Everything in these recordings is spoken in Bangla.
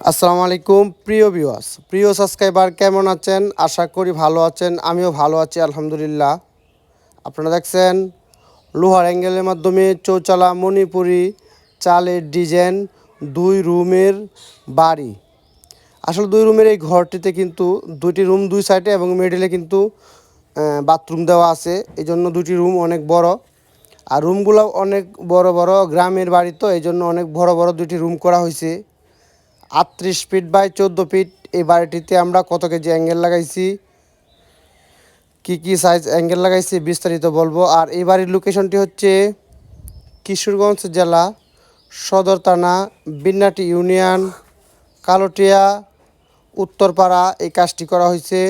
আসসালামু আলাইকুম, প্রিয় ভিউয়ার্স প্রিয় সাবস্ক্রাইবার কেমন আছেন? আশা করি ভালো আছেন, আমিও ভালো আছি, আলহামদুলিল্লাহ। আপনারা দেখছেন লোহার অ্যাঙ্গেলের মাধ্যমে চৌচালা মণিপুরি চালের ডিজাইন দুই রুমের বাড়ি। আসলে দুই রুমের এই ঘরটিতে কিন্তু দুইটি রুম দুই সাইডে এবং মিডিলে কিন্তু বাথরুম দেওয়া আছে। এই জন্য দুটি রুম অনেক বড়। আর রুমগুলো অনেক বড় বড়, গ্রামের বাড়ি তো এই জন্য অনেক বড় বড় দুটি রুম করা হয়েছে। আটত্রিশ ফিট বাই চোদ্দ ফিট এই বাড়িটিতে আমরা কত কেজি অ্যাঙ্গেল লাগাইছি? কি কি সাইজ অ্যাঙ্গেল লাগাইছি বিস্তারিত বলব। আর এই বাড়ির লোকেশনটি হচ্ছে কিশোরগঞ্জ জেলা, সদর থানা, বিন্নাটি ইউনিয়ন, কালোটিয়া, উত্তরপাড়া। এই কাজটি করা হয়েছে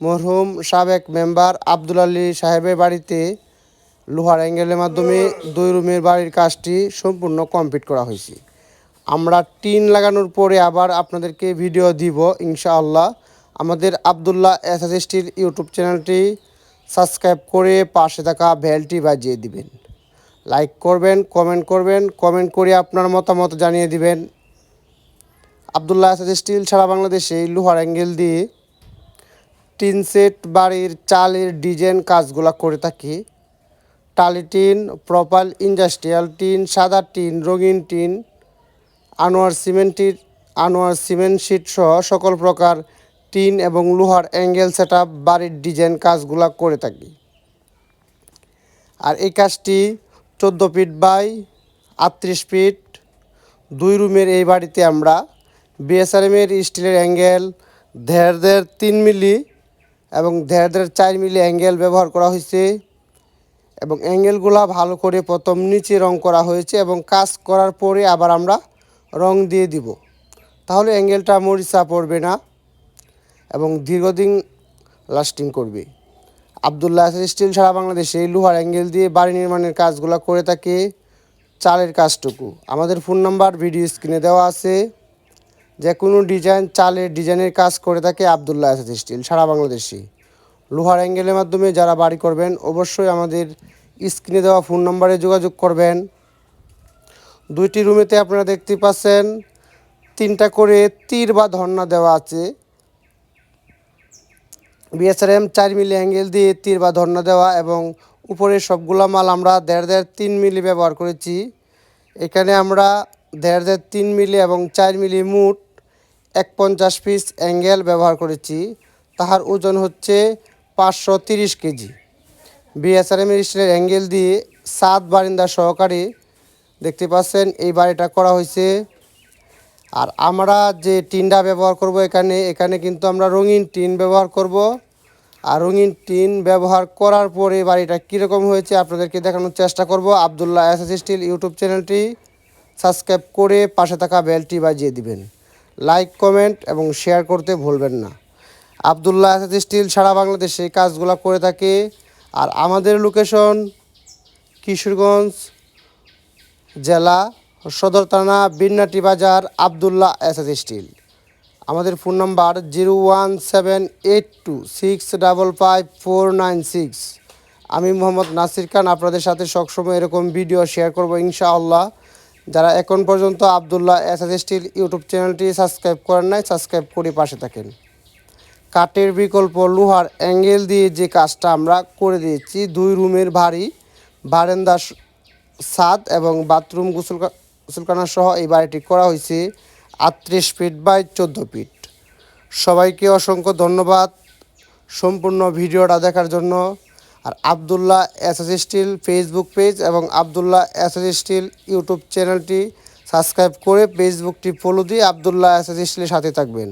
মরহুম সাবেক মেম্বার আব্দুল আলী সাহেবের বাড়িতে। লোহার অ্যাঙ্গেলের মাধ্যমে দুই রুমের বাড়ির কাজটি সম্পূর্ণ কমপ্লিট করা হয়েছে। আমরা টিন লাগানোর পরে আবার আপনাদেরকে ভিডিও দিব, ইনশাআল্লাহ। আমাদের আবদুল্লাহ এসএসটির ইউটিউব চ্যানেলটি সাবস্ক্রাইব করে পাশে থাকা ভ্যালটি বাজিয়ে দিবেন। লাইক করবেন কমেন্ট করবেন কমেন্ট করে আপনার মতামত জানিয়ে দিবেন। আবদুল্লাহ এসএস স্টিল সারা বাংলাদেশে লোহার অ্যাঙ্গেল দিয়ে টিন সেট, বাড়ির চালের ডিজাইন কাজগুলো করে থাকি। টালি টিন, প্রপাল ইন্ডাস্ট্রিয়াল টিন, সাদা টিন, রঙিন টিন আনোয়ার সিমেন্টের, আনোয়ার সিমেন্ট শিট সহ সকল প্রকার টিন এবং লোহার অ্যাঙ্গেল সেট বাড়ির ডিজাইন কাজগুলো করে থাকি। আর এই কাজটি চোদ্দ ফিট বাই আটত্রিশ ফিট, দুই রুমের এই বাড়িতে আমরা বিএসআরএমের স্টিলের অ্যাঙ্গেল দেড় দেড় তিন মিলি এবং দেড় দেড় চার মিলি অ্যাঙ্গেল ব্যবহার করা হয়েছে এবং অ্যাঙ্গেলগুলা ভালো করে প্রথম নিচে রং করা হয়েছে এবং কাজ করার পরে আবার আমরা রং দিয়ে দিব। তাহলে অ্যাঙ্গেলটা মরিচা পড়বে না এবং দীর্ঘদিন লাস্টিং করবে। আবদুল্লাহ স্টিল সারা বাংলাদেশে এই লোহার অ্যাঙ্গেল দিয়ে বাড়ি নির্মাণের কাজগুলো করে থাকে চালের কাজটুকু। আমাদের ফোন নাম্বার ভিডিও স্ক্রিনে দেওয়া আছে। যে কোনো ডিজাইন চালের ডিজাইনের কাজ করে থাকে আবদুল্লাহ আসাদ স্টিল সারা বাংলাদেশে। লোহার অ্যাঙ্গেলের মাধ্যমে যারা বাড়ি করবেন, অবশ্যই আমাদের স্ক্রিনে দেওয়া ফোন নম্বরে যোগাযোগ করবেন। দুইটি রুমেতে আপনারা দেখতে পাচ্ছেন, তিনটা করে তীর বা ধর্না দেওয়া আছে। বিএসআরএম চার মিলি অ্যাঙ্গেল দিয়ে তীর বা ধর্না দেওয়া এবং উপরে সবগুলো মাল আমরা দেড় দেড় তিন মিলি ব্যবহার করেছি। এখানে আমরা দেড় দেড় তিন মিলি এবং চার মিলি মুট এক পঞ্চাশ পিস অ্যাঙ্গেল ব্যবহার করেছি। তাহার ওজন হচ্ছে পাঁচশো তিরিশ কেজি। বিএসআরএম স্টিলের অ্যাঙ্গেল দিয়ে সাত বারিন্দা সহকারে দেখতে পাচ্ছেন, এই বাড়িটা করা হয়েছে। আর আমরা যে টিনটা ব্যবহার করব এখানে এখানে কিন্তু আমরা রঙিন টিন ব্যবহার করব। আর রঙিন টিন ব্যবহার করার পরে বাড়িটা কীরকম হয়েছে আপনাদেরকে দেখানোর চেষ্টা করব। আবদুল্লাহ এস স্টিল ইউটিউব চ্যানেলটি সাবস্ক্রাইব করে পাশে থাকা বেলটি বাজিয়ে দিবেন। লাইক, কমেন্ট এবং শেয়ার করতে ভুলবেন না। আবদুল্লাহ এস স্টিল সারা বাংলাদেশে কাজগুলো করে থাকে। আর আমাদের লোকেশন কিশোরগঞ্জ জেলা সদর থানা বিন্নাটি বাজার আবদুল্লাহ এসএস স্টিল। আমাদের phone number zero one seven eight two six double five four nine six. আমি মোহাম্মদ নাসির খান, আপনাদের সাথে সবসময় এরকম ভিডিও শেয়ার করব ইনশাআল্লাহ। যারা এখন পর্যন্ত আবদুল্লাহ এসএস স্টিল ইউটিউব চ্যানেলটি সাবস্ক্রাইব করেন নাই, সাবস্ক্রাইব করে পাশে থাকেন। কাঠের বিকল্প লোহার অ্যাঙ্গেল দিয়ে যে কাজটা আমরা করে দিয়েছি, দুই রুমের ভারী বারেন্দা ছাদ এবং বাথরুম গোসল গোসলখানা সহ এই বাড়িটি করা হয়েছে আটত্রিশ ফিট বাই চোদ্দ ফিট। সবাইকে অসংখ্য ধন্যবাদ সম্পূর্ণ ভিডিওটা দেখার জন্য। আর Abdullah SS steel Facebook page এবং আবদুল্লাহ এসএস স্টিল ইউটিউব চ্যানেলটি সাবস্ক্রাইব করে ফেসবুকটি ফলো দিয়ে আবদুল্লাহ এসএস স্টিলের সাথে থাকবেন।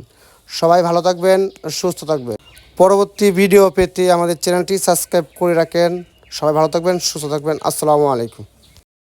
সবাই ভালো থাকবেন, সুস্থ থাকবেন। পরবর্তী ভিডিও পেতে আমাদের চ্যানেলটি সাবস্ক্রাইব করে রাখেন। সবাই ভালো থাকবেন, সুস্থ থাকবেন। আসসালামু আলাইকুম।